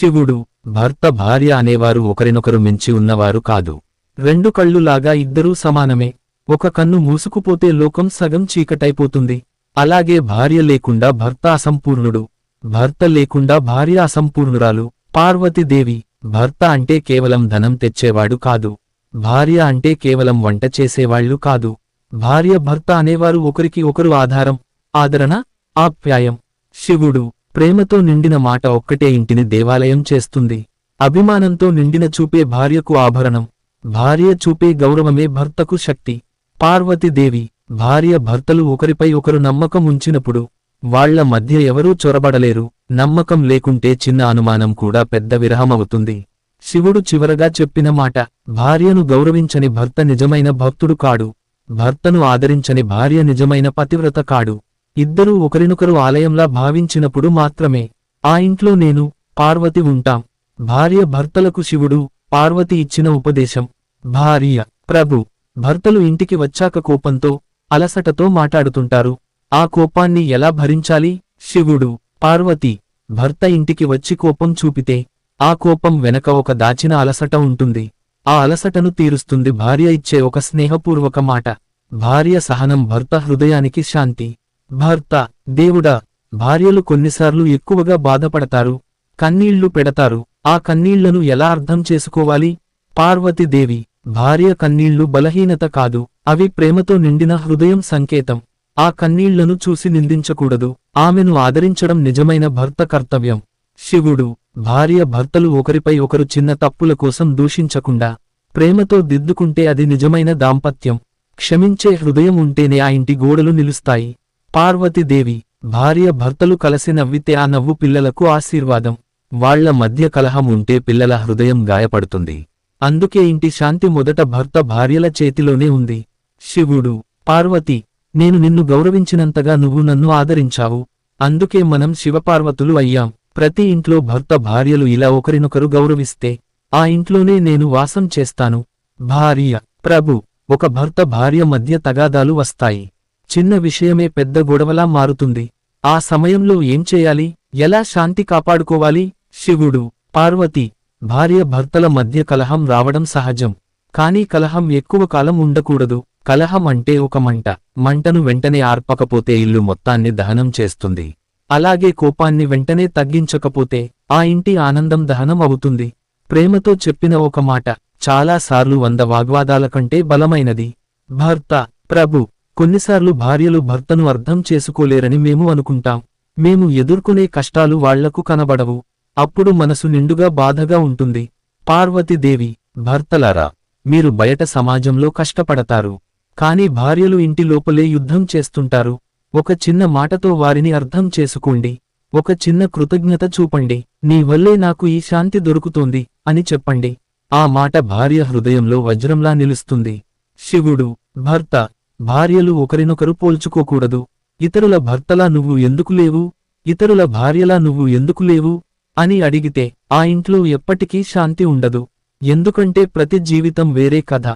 శివుడు భర్త భార్య అనేవారు ఒకరినొకరు మించి ఉన్నవారు కాదు. రెండు కళ్ళులాగా ఇద్దరూ సమానమే. ఒక కన్ను మూసుకుపోతే లోకం సగం చీకటైపోతుంది. అలాగే భార్య లేకుండా భర్త అసంపూర్ణుడు భర్త లేకుండా భార్య అసంపూర్ణురాలు. పార్వతీదేవి భర్త అంటే కేవలం ధనం తెచ్చేవాడు కాదు. భార్య అంటే కేవలం వంట చేసేవాళ్ళు కాదు. భార్య భర్త అనేవారు ఒకరికి ఒకరు ఆధారం ఆదరణ ఆప్యాయం. శివుడు ప్రేమతో నిండిన మాట ఒక్కటే ఇంటిని దేవాలయం చేస్తుంది. అభిమానంతో నిండిన చూపే భార్యకు ఆభరణం. భార్య చూపే గౌరవమే భర్తకు శక్తి. పార్వతీదేవి భార్య భర్తలు ఒకరిపై ఒకరు నమ్మకం ఉంచినప్పుడు వాళ్ళ మధ్య ఎవరూ చొరబడలేరు. నమ్మకం లేకుంటే చిన్న అనుమానం కూడా పెద్ద విరహమవుతుంది. శివుడు చివరగా చెప్పిన మాట భార్యను గౌరవించని భర్త నిజమైన భక్తుడు కాడు. భర్తను ఆదరించని భార్య నిజమైన పతివ్రత కాడు. ఇద్దరూ ఒకరినొకరు ఆలయంలా భావించినప్పుడు మాత్రమే ఆ ఇంట్లో నేను పార్వతి ఉంటాం. భార్య భర్తలకు శివుడు పార్వతి ఇచ్చిన ఉపదేశం. భార్య ప్రభు భర్తలు ఇంటికి వచ్చాక కోపంతో అలసటతో మాట్లాడుతుంటారు. ఆ కోపాన్ని ఎలా భరించాలి? శివుడు పార్వతి భర్త ఇంటికి వచ్చి కోపం చూపితే ఆ కోపం వెనక ఒక దాచిన అలసట ఉంటుంది. ఆ అలసటను తీరుస్తుంది భార్య ఇచ్చే ఒక స్నేహపూర్వక మాట. భార్య సహనం భర్త హృదయానికి శాంతి. భర్త దేవుడా భార్యలు కొన్నిసార్లు ఎక్కువగా బాధపడతారు కన్నీళ్ళు పెడతారు. ఆ కన్నీళ్ళను ఎలా అర్థం చేసుకోవాలి? పార్వతీదేవి భార్య కన్నీళ్ళు బలహీనత కాదు అవి ప్రేమతో నిండిన హృదయం సంకేతం. ఆ కన్నీళ్ళను చూసి నిందించకూడదు. ఆమెను ఆదరించడం నిజమైన భర్త కర్తవ్యం. శివుడు భార్య భర్తలు ఒకరిపై ఒకరు చిన్న తప్పుల కోసం దూషించకుండా ప్రేమతో దిద్దుకుంటే అది నిజమైన దాంపత్యం. క్షమించే హృదయం ఉంటేనే ఆ ఇంటి గోడలు నిలుస్తాయి. పార్వతీదేవి భార్య భర్తలు కలిసి నవ్వితే ఆ నవ్వు పిల్లలకు ఆశీర్వాదం. వాళ్ళ మధ్య కలహం ఉంటే పిల్లల హృదయం గాయపడుతుంది. అందుకే ఇంటి శాంతి మొదట భర్త భార్యల చేతిలోనే ఉంది. శివుడు పార్వతి నేను నిన్ను గౌరవించినంతగా నువ్వు నన్ను ఆదరించావు. అందుకే మనం శివపార్వతులు అయ్యాం. ప్రతి ఇంట్లో భర్త భార్యలు ఇలా ఒకరినొకరు గౌరవిస్తే ఆ ఇంట్లోనే నేను వాసం చేస్తాను. భార్య ప్రభు ఒక భర్త భార్య మధ్య తగాదాలు వస్తాయి. చిన్న విషయమే పెద్ద గొడవలా మారుతుంది. ఆ సమయంలో ఏం చేయాలి? ఎలా శాంతి కాపాడుకోవాలి? శివుడు పార్వతి భార్య భర్తల మధ్య కలహం రావడం సహజం. కానీ కలహం ఎక్కువ కాలం ఉండకూడదు. కలహం అంటే ఒక మంట. మంటను వెంటనే ఆర్పకపోతే ఇల్లు మొత్తాన్ని దహనం చేస్తుంది. అలాగే కోపాన్ని వెంటనే తగ్గించకపోతే ఆ ఇంటి ఆనందం దహనం అవుతుంది. ప్రేమతో చెప్పిన ఒక మాట చాలాసార్లు వంద వాగ్వాదాల కంటే బలమైనది. భర్త ప్రభు కొన్నిసార్లు భార్యలు భర్తను అర్థం చేసుకోలేరని మేము అనుకుంటాం. మేము ఎదుర్కొనే కష్టాలు వాళ్ళకు కనబడవు. అప్పుడు మనసు నిండుగా బాధగా ఉంటుంది. పార్వతీదేవి భర్తలారా మీరు బయట సమాజంలో కష్టపడతారు. కాని భార్యలు ఇంటి లోపలే యుద్ధం చేస్తుంటారు. ఒక చిన్న మాటతో వారిని అర్థం చేసుకోండి. ఒక చిన్న కృతజ్ఞత చూపండి. నీ వల్లే నాకు ఈ శాంతి దొరుకుతోంది అని చెప్పండి. ఆ మాట భార్య హృదయంలో వజ్రంలా నిలుస్తుంది. శివుడు భర్త భార్యలు ఒకరినొకరు పోల్చుకోకూడదు. ఇతరుల భర్తలా నువ్వు ఎందుకు లేవు? ఇతరుల భార్యలా నువ్వు ఎందుకు లేవు? అని అడిగితే ఆ ఇంట్లో ఎప్పటికీ శాంతి ఉండదు. ఎందుకంటే ప్రతి జీవితం వేరే కథ.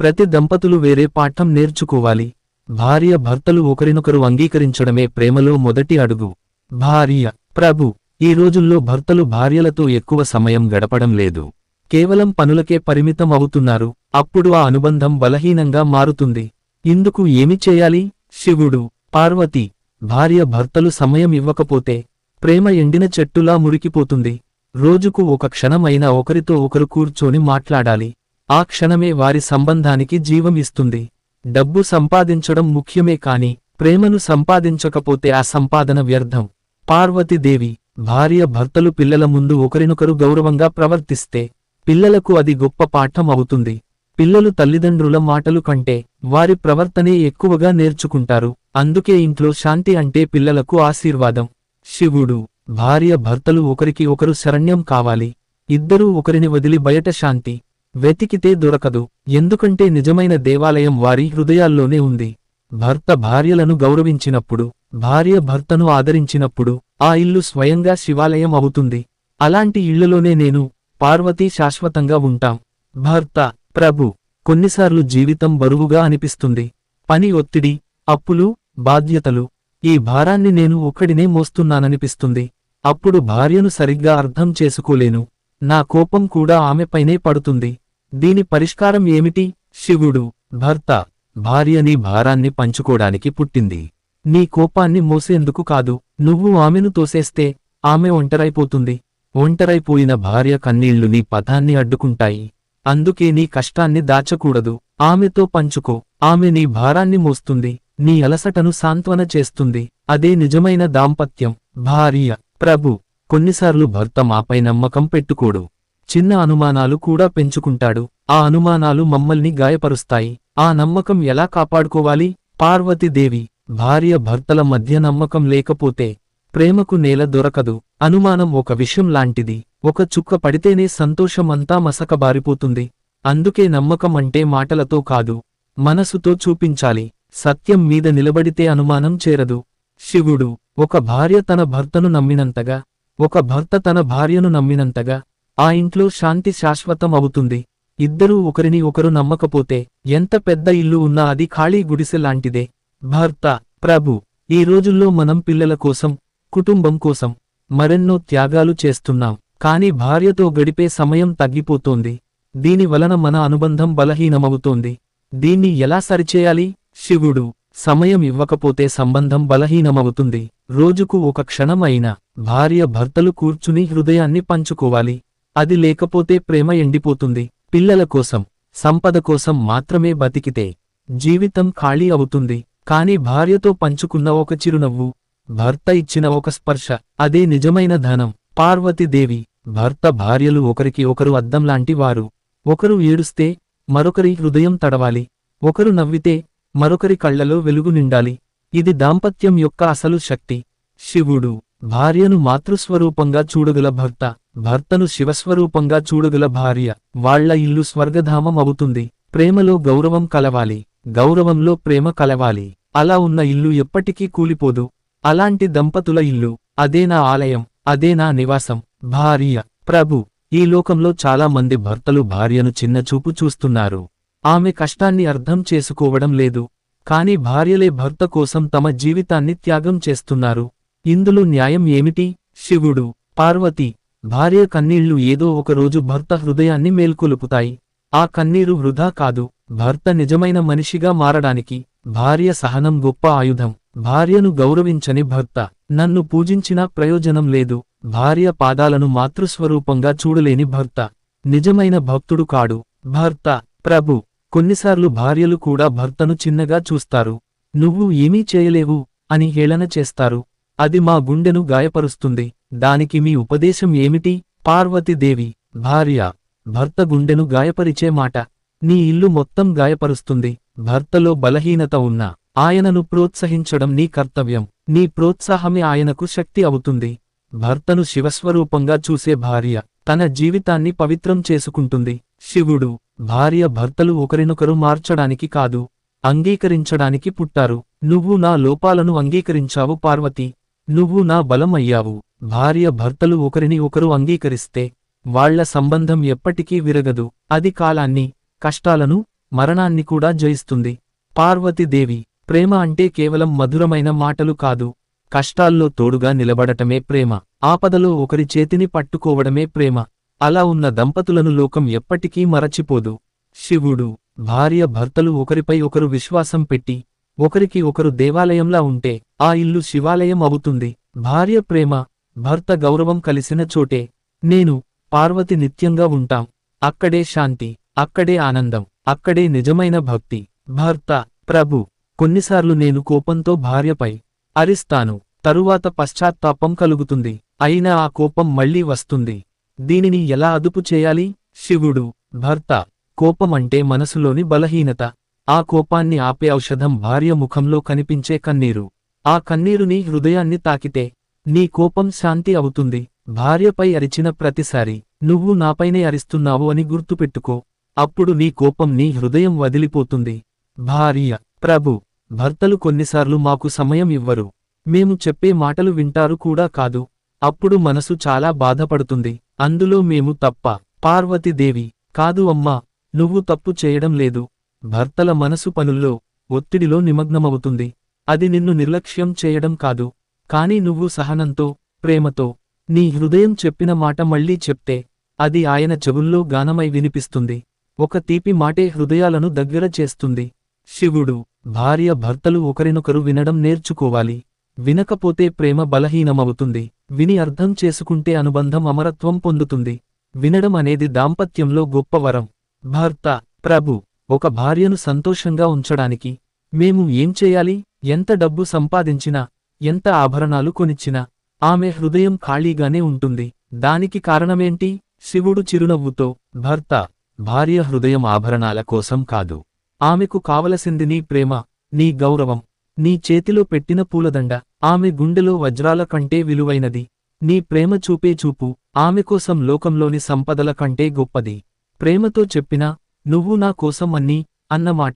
ప్రతి దంపతులు వేరే పాఠం నేర్చుకోవాలి. భార్య భర్తలు ఒకరినొకరు అంగీకరించడమే ప్రేమలో మొదటి అడుగు. భార్య ప్రభు ఈ రోజుల్లో భర్తలు భార్యలతో ఎక్కువ సమయం గడపడం లేదు. కేవలం పనులకే పరిమితం అవుతున్నారు. అప్పుడు ఆ అనుబంధం బలహీనంగా మారుతుంది. ఇందుకు ఏమి చేయాలి? శివుడు పార్వతి భార్య భర్తలు సమయం ఇవ్వకపోతే ప్రేమ ఎండిన చెట్టులా మురికిపోతుంది. రోజుకు ఒక క్షణం అయినా ఒకరితో ఒకరు కూర్చొని మాట్లాడాలి. ఆ క్షణమే వారి సంబంధానికి జీవం ఇస్తుంది. డబ్బు సంపాదించడం ముఖ్యమే కాని ప్రేమను సంపాదించకపోతే ఆ సంపాదన వ్యర్థం. పార్వతీదేవి భార్య భర్తలు పిల్లల ముందు ఒకరినొకరు గౌరవంగా ప్రవర్తిస్తే పిల్లలకు అది గొప్ప పాఠం అవుతుంది. పిల్లలు తల్లిదండ్రుల మాటలు కంటే వారి ప్రవర్తనే ఎక్కువగా నేర్చుకుంటారు. అందుకే ఇంట్లో శాంతి అంటే పిల్లలకు ఆశీర్వాదం. శివుడు భార్య భర్తలు ఒకరికి ఒకరు శరణ్యం కావాలి. ఇద్దరూ ఒకరిని వదిలి బయట శాంతి వెతికితే దొరకదు. ఎందుకంటే నిజమైన దేవాలయం వారి హృదయాల్లోనే ఉంది. భర్త భార్యలను గౌరవించినప్పుడు భార్య భర్తను ఆదరించినప్పుడు ఆ ఇల్లు స్వయంగా శివాలయం అవుతుంది. అలాంటి ఇళ్ళలోనే నేను పార్వతీ శాశ్వతంగా ఉంటాం. భర్త ప్రభు కొన్నిసార్లు జీవితం బరువుగా అనిపిస్తుంది. పని ఒత్తిడి అప్పులు బాధ్యతలు ఈ భారాన్ని నేను ఒక్కడినే మోస్తున్నాననిపిస్తుంది. అప్పుడు భార్యను సరిగ్గా అర్థం చేసుకోలేను. నా కోపం కూడా ఆమెపైనే పడుతుంది. దీని పరిష్కారం ఏమిటి? శివుడు భర్త భార్య నీ భారాన్ని పంచుకోడానికి పుట్టింది. నీ కోపాన్ని మోసేందుకు కాదు. నువ్వు ఆమెను తోసేస్తే ఆమె ఒంటరైపోతుంది. ఒంటరైపోయిన భార్య కన్నీళ్ళు నీ పథాన్ని అడ్డుకుంటాయి. అందుకే నీ కష్టాన్ని దాచకూడదు. ఆమెతో పంచుకో. ఆమె నీ భారాన్ని మోస్తుంది. నీ అలసటను సాంత్వన చేస్తుంది. అదే నిజమైన దాంపత్యం. భార్య. ప్రభు. కొన్నిసార్లు భర్త మాపై నమ్మకం పెట్టుకోడు. చిన్న అనుమానాలు కూడా పెంచుకుంటాడు. ఆ అనుమానాలు మమ్మల్ని గాయపరుస్తాయి. ఆ నమ్మకం ఎలా కాపాడుకోవాలి? పార్వతీదేవి. భార్య భర్తల మధ్య నమ్మకం లేకపోతే ప్రేమకు నేల దొరకదు. అనుమానం ఒక విషయం లాంటిది. ఒక చుక్క పడితేనే సంతోషమంతా మసకబారిపోతుంది. అందుకే నమ్మకం అంటే మాటలతో కాదు. మనసుతో చూపించాలి. సత్యం మీద నిలబడితే అనుమానం చేరదు. శివుడు ఒక భార్య తన భర్తను నమ్మినంతగా ఒక భర్త తన భార్యను నమ్మినంతగా ఆ ఇంట్లో శాంతి శాశ్వతం అవుతుంది ఇద్దరూ ఒకరిని ఒకరు నమ్మకపోతే ఎంత పెద్ద ఇల్లు ఉన్నా అది ఖాళీ గుడిసె లాంటిదే. భర్త ప్రభు ఈ రోజుల్లో మనం పిల్లల కోసం కుటుంబం కోసం మరెన్నో త్యాగాలు చేస్తున్నాం. కాని భార్యతో గడిపే సమయం తగ్గిపోతోంది. దీని వలన మన అనుబంధం బలహీనమవుతోంది. దీన్ని ఎలా సరిచేయాలి? శివుడు సమయం ఇవ్వకపోతే సంబంధం బలహీనమవుతుంది. రోజుకు ఒక క్షణం అయినా భార్య భర్తలు కూర్చుని హృదయాన్ని పంచుకోవాలి. అది లేకపోతే ప్రేమ ఎండిపోతుంది. పిల్లల కోసం సంపద కోసం మాత్రమే బతికితే జీవితం ఖాళీ అవుతుంది. కాని భార్యతో పంచుకున్న ఒక చిరునవ్వు భర్త ఇచ్చిన ఒక స్పర్శ అదే నిజమైన ధనం. పార్వతీదేవి భర్త భార్యలు ఒకరికి ఒకరు అద్దంలాంటి వారు. ఒకరు ఏడుస్తే మరొకరి హృదయం తడవాలి. ఒకరు నవ్వితే మరొకరి కళ్ళలో వెలుగు నిండాలి. ఇది దాంపత్యం యొక్క అసలు శక్తి. శివుడు భార్యను మాతృస్వరూపంగా చూడగల భర్త. భర్తను శివస్వరూపంగా చూడగల భార్య. వాళ్ళ ఇల్లు స్వర్గధామం అవుతుంది. ప్రేమలో గౌరవం కలవాలి. గౌరవంలో ప్రేమ కలవాలి. అలా ఉన్న ఇల్లు ఎప్పటికీ కూలిపోదు. అలాంటి దంపతుల ఇల్లు. అదే నా ఆలయం. అదే నా నివాసం. భార్య ప్రభు. ఈ లోకంలో చాలా మంది భర్తలు భార్యను చిన్నచూపు చూస్తున్నారు. ఆమె కష్టాన్ని అర్థం చేసుకోవడం లేదు. కాని భార్యలే భర్త కోసం తమ జీవితాన్ని త్యాగం చేస్తున్నారు. ఇందులో న్యాయం ఏమిటి? శివుడు పార్వతి భార్య కన్నీళ్ళు ఏదో ఒకరోజు భర్త హృదయాన్ని మేల్కొలుపుతాయి. ఆ కన్నీరు వృధా కాదు. భర్త నిజమైన మనిషిగా మారడానికి భార్య సహనం గొప్ప ఆయుధం. భార్యను గౌరవించని భర్త. నన్ను పూజించినా ప్రయోజనం లేదు. భార్య పాదాలను మాతృస్వరూపంగా చూడలేని భర్త. నిజమైన భక్తుడు కాడు. భర్త ప్రభు. కొన్నిసార్లు భార్యలు కూడా భర్తను చిన్నగా చూస్తారు. నువ్వు ఏమీ చేయలేవు అని హేళన చేస్తారు. అది మా గుండెను గాయపరుస్తుంది. దానికి మీ ఉపదేశం ఏమిటి? పార్వతీదేవి. భార్య భర్త గుండెను గాయపరిచే మాట. నీ ఇల్లు మొత్తం గాయపరుస్తుంది. భర్తలో బలహీనత ఉన్నా. ఆయనను ప్రోత్సహించడం నీ కర్తవ్యం. నీ ప్రోత్సాహమే ఆయనకు శక్తి అవుతుంది. భర్తను శివస్వరూపంగా చూసే భార్య తన జీవితాన్ని పవిత్రం చేసుకుంటుంది. శివుడు భార్య భర్తలు ఒకరినొకరు మార్చడానికి కాదు అంగీకరించడానికి పుట్టారు. నువ్వు నా లోపాలను అంగీకరించావు పార్వతి. నువ్వు నా బలం అయ్యావు భార్య భర్తలు ఒకరిని ఒకరు అంగీకరిస్తే వాళ్ళ సంబంధం ఎప్పటికీ విరగదు. అది కాలాన్ని కష్టాలను మరణాన్ని కూడా జయిస్తుంది. పార్వతీదేవి ప్రేమ అంటే కేవలం మధురమైన మాటలు కాదు. కష్టాల్లో తోడుగా నిలబడటమే ప్రేమ. ఆపదలో ఒకరి చేతిని పట్టుకోవడమే ప్రేమ. అలా ఉన్న దంపతులను లోకం ఎప్పటికీ మరచిపోదు. శివుడు భార్య భర్తలు ఒకరిపై ఒకరు విశ్వాసం పెట్టి ఒకరికి ఒకరు దేవాలయంలా ఉంటే ఆ ఇల్లు శివాలయం అవుతుంది. భార్య ప్రేమ భర్త గౌరవం కలిసిన చోటే. నేను పార్వతి నిత్యంగా ఉంటాం. అక్కడే శాంతి అక్కడే ఆనందం అక్కడే నిజమైన భక్తి. భర్త ప్రభు కొన్నిసార్లు నేను కోపంతో భార్యపై అరిస్తాను. తరువాత పశ్చాత్తాపం కలుగుతుంది. అయినా ఆ కోపం మళ్ళీ వస్తుంది. దీనిని ఎలా అదుపు చేయాలి? శివుడు. భర్త. కోపమంటే మనసులోని బలహీనత. ఆ కోపాన్ని ఆపే ఔషధం భార్య ముఖంలో కనిపించే కన్నీరు. ఆ కన్నీరు నీ హృదయాన్ని తాకితే నీ కోపం శాంతి అవుతుంది. భార్యపై అరిచిన ప్రతిసారి నువ్వు నాపైనే అరిస్తున్నావు అని గుర్తుపెట్టుకో. అప్పుడు నీ కోపం నీ హృదయం వదిలిపోతుంది. భార్య. ప్రభు భర్తలు కొన్నిసార్లు మాకు సమయం ఇవ్వరు. మేము చెప్పే మాటలు వింటారు కూడా కాదు. అప్పుడు మనసు చాలా బాధపడుతుంది. అందులో మేము తప్ప పార్వతీదేవి కాదు అమ్మా నువ్వు తప్పు చేయడం లేదు. భర్తల మనసు పనుల్లో ఒత్తిడిలో నిమగ్నమవుతుంది. అది నిన్ను నిర్లక్ష్యం చేయడం కాదు. కాని నువ్వు సహనంతో ప్రేమతో నీ హృదయం చెప్పిన మాట మళ్ళీ చెప్తే అది ఆయన చెవుల్లో గానమై వినిపిస్తుంది. ఒక తీపి మాటే హృదయాలను దగ్గర చేస్తుంది. శివుడు భార్య భర్తలు ఒకరినొకరు వినడం నేర్చుకోవాలి. వినకపోతే ప్రేమ బలహీనమవుతుంది. విని అర్థం చేసుకుంటే అనుబంధం అమరత్వం పొందుతుంది. వినడం అనేది దాంపత్యంలో గొప్ప వరం. భర్త ప్రభు ఒక భార్యను సంతోషంగా ఉంచడానికి మేము ఏం చేయాలి? ఎంత డబ్బు సంపాదించినా ఎంత ఆభరణాలు కొనిచ్చినా ఆమె హృదయం ఖాళీగానే ఉంటుంది. దానికి కారణమేంటి? శివుడు చిరునవ్వుతో భర్త భార్య హృదయం ఆభరణాల కోసం కాదు. ఆమెకు కావలసింది నీ ప్రేమ నీ గౌరవం. నీ చేతిలో పెట్టిన పూలదండ ఆమె గుండెలో వజ్రాల కంటే విలువైనది. నీ ప్రేమ చూపే చూపు ఆమె కోసం లోకంలోని సంపదల కంటే గొప్పది. ప్రేమతో చెప్పినా నువ్వు నా కోసం అన్నీ అన్నమాట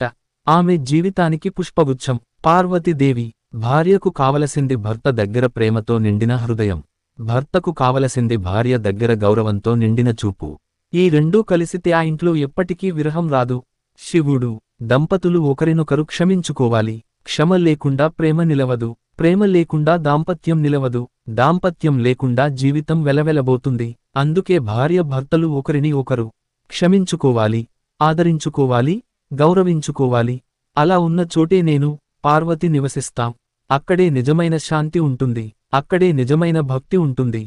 ఆమె జీవితానికి పుష్పగుచ్చం. పార్వతీదేవి భార్యకు కావలసింది భర్త దగ్గర ప్రేమతో నిండిన హృదయం. భర్తకు కావలసింది భార్య దగ్గర గౌరవంతో నిండిన చూపు. ఈ రెండూ కలిసితే ఆ ఇంట్లో ఎప్పటికీ విరహం రాదు. శివుడు దంపతులు ఒకరినొకరు క్షమించుకోవాలి. క్షమ లేకుండా ప్రేమ నిలవదు. ప్రేమ లేకుండా దాంపత్యం నిలవదు. దాంపత్యం లేకుండా జీవితం వెలవెలబోతుంది. అందుకే భార్య భర్తలు ఒకరిని ఒకరు క్షమించుకోవాలి ఆదరించుకోవాలి గౌరవించుకోవాలి. అలా ఉన్న చోటే నేను పార్వతి నివసిస్తాం. అక్కడే నిజమైన శాంతి ఉంటుంది. అక్కడే నిజమైన భక్తి ఉంటుంది.